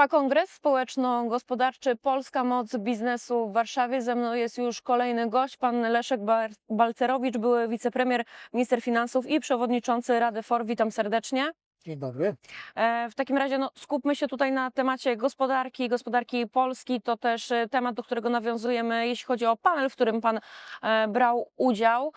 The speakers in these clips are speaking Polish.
Trwa kongres społeczno-gospodarczy Polska Moc Biznesu w Warszawie. Ze mną jest już kolejny gość, pan Leszek Balcerowicz, były wicepremier, minister finansów i przewodniczący Rady FOR. Witam serdecznie. Dzień dobry. E, W takim razie no, skupmy się tutaj na temacie gospodarki, gospodarki Polski. To też e, temat, do którego nawiązujemy, jeśli chodzi o panel, w którym pan e, brał udział.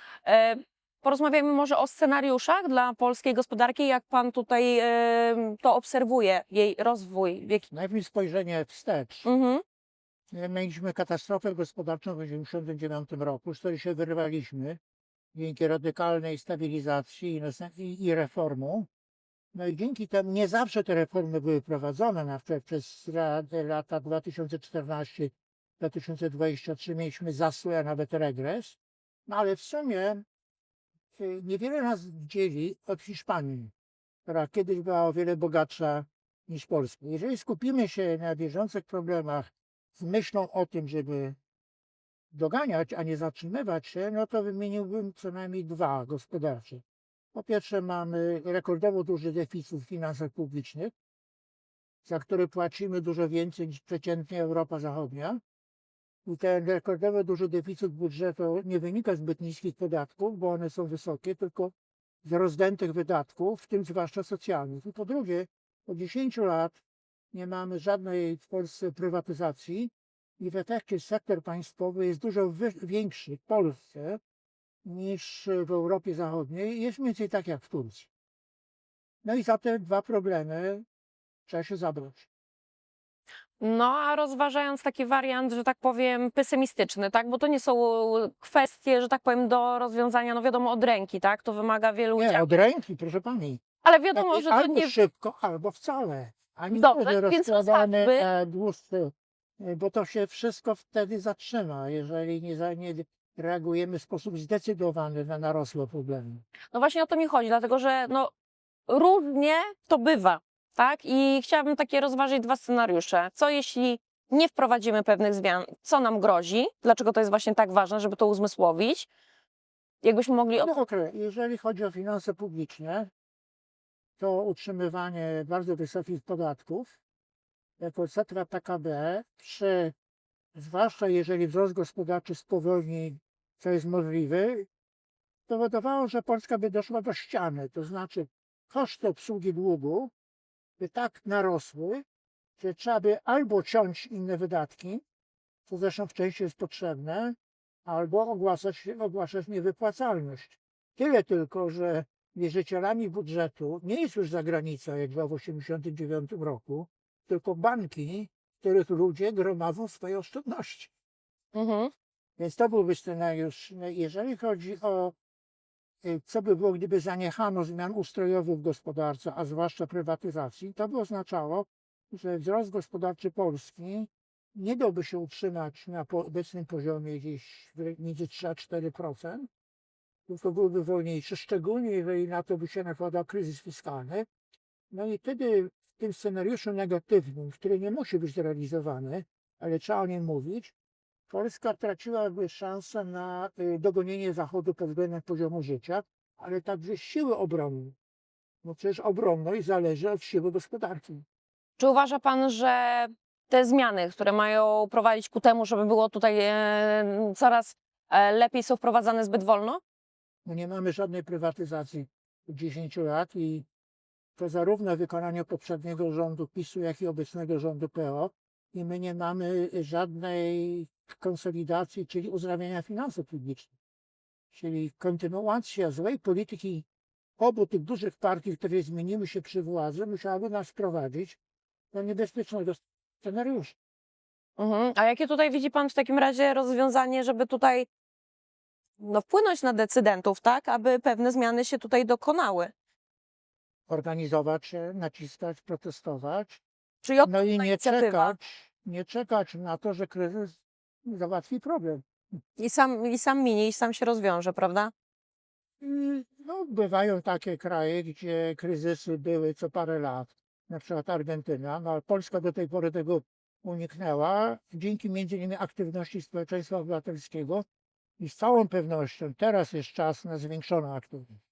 Porozmawiajmy może o scenariuszach dla polskiej gospodarki, jak pan tutaj e, to obserwuje, jej rozwój. W jaki... Najpierw spojrzenie wstecz. mhm. Mieliśmy katastrofę gospodarczą w 1989 roku, z której się wyrwaliśmy dzięki radykalnej stabilizacji i, i, reformom. No i dzięki temu nie zawsze te reformy były prowadzone, na przykład przez lata 2014-2023 mieliśmy zastój, a nawet regres. No ale w sumie y, niewiele nas dzieli od Hiszpanii, która kiedyś była o wiele bogatsza niż Polska. Jeżeli skupimy się na bieżących problemach z myślą o tym, żeby doganiać, a nie zatrzymywać się, no to wymieniłbym co najmniej dwa gospodarcze. Po pierwsze mamy rekordowo duży deficyt w finansach publicznych, za który płacimy dużo więcej niż przeciętnie Europa Zachodnia. I ten rekordowo duży deficyt budżetu nie wynika z zbyt niskich podatków, bo one są wysokie, tylko z rozdętych wydatków, w tym zwłaszcza socjalnych. I po drugie, od 10 lat nie mamy żadnej w Polsce prywatyzacji i w efekcie sektor państwowy jest dużo większy w Polsce niż w Europie Zachodniej. Jest mniej więcej tak jak w Turcji. No i za te dwa problemy trzeba się zabrać. No, a rozważając taki wariant, że tak powiem, pesymistyczny, tak? Bo to nie są kwestie, że tak powiem, do rozwiązania, no wiadomo, od ręki, tak? To wymaga wielu Nie, działań. od ręki, proszę pani. Ale wiadomo, Taki że to albo nie. szybko, albo wcale. Ani Dobrze, duży więc rozkładany e, dłuższy, e, bo to się wszystko wtedy zatrzyma, jeżeli nie, za- nie reagujemy w sposób zdecydowany na narosłe problemy. No właśnie o to mi chodzi, dlatego że no różnie to bywa, tak? I chciałabym takie rozważyć dwa scenariusze. Co jeśli nie wprowadzimy pewnych zmian, co nam grozi? Dlaczego to jest właśnie tak ważne, żeby to uzmysłowić? Jakbyśmy mogli. No okej, jeżeli chodzi o finanse publiczne, to utrzymywanie bardzo wysokich podatków jako odsetka PKB przy, zwłaszcza jeżeli wzrost gospodarczy spowolni, co jest możliwe, powodowało, że Polska by doszła do ściany. To znaczy koszty obsługi długu by tak narosły, że trzeba by albo ciąć inne wydatki, co zresztą w części jest potrzebne, albo ogłaszać, ogłaszać niewypłacalność. Tyle tylko, że wierzycielami budżetu nie jest już zagranica, jak była w 1989 roku, tylko banki, w których ludzie gromadzą swoje oszczędności. Mhm. Więc to byłby scenariusz. Jeżeli chodzi o co by było, gdyby zaniechano zmian ustrojowych w gospodarce, a zwłaszcza prywatyzacji, to by oznaczało, że wzrost gospodarczy Polski nie dałby się utrzymać na obecnym poziomie gdzieś między 3 a 4%, tylko byłby wolniejszy, szczególnie jeżeli na to by się nakładał kryzys fiskalny. No i wtedy w tym scenariuszu negatywnym, który nie musi być zrealizowany, ale trzeba o nim mówić, Polska traciłaby szansę na y, dogonienie Zachodu pod względem poziomu życia, ale także siły obronnej. No przecież obronność zależy od siły gospodarki. Czy uważa Pan, że te zmiany, które mają prowadzić ku temu, żeby było tutaj e, coraz e, lepiej, są wprowadzane zbyt wolno? No nie mamy żadnej prywatyzacji od 10 lat i to zarówno wykonanie poprzedniego rządu PiSu, jak i obecnego rządu PO i my nie mamy żadnej konsolidacji, czyli uzdrawiania finansów publicznych. Czyli kontynuacja złej polityki obu tych dużych partii, które zmieniły się przy władzy, musiałaby nas prowadzić do niebezpiecznego scenariusza. Mhm. A jakie tutaj widzi Pan w takim razie rozwiązanie, żeby tutaj no, wpłynąć na decydentów, tak, aby pewne zmiany się tutaj dokonały? Organizować się, naciskać, protestować, Czyli od No i nie inicjatywa. czekać, nie czekać na to, że kryzys załatwi problem. i sam, i sam minie, i sam się rozwiąże, prawda? I, No, bywają takie kraje, gdzie kryzysy były co parę lat, na przykład Argentyna, no, ale Polska do tej pory tego uniknęła, dzięki między innymi aktywności społeczeństwa obywatelskiego i z całą pewnością teraz jest czas na zwiększoną aktywność,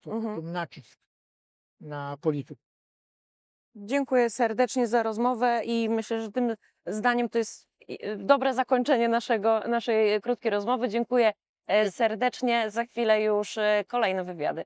to Mhm. nacisk na politykę. Dziękuję serdecznie za rozmowę i myślę, że tym zdaniem to jest y, dobre zakończenie naszego, naszej krótkiej rozmowy. Dziękuję e, serdecznie. Za chwilę już e, kolejne wywiady.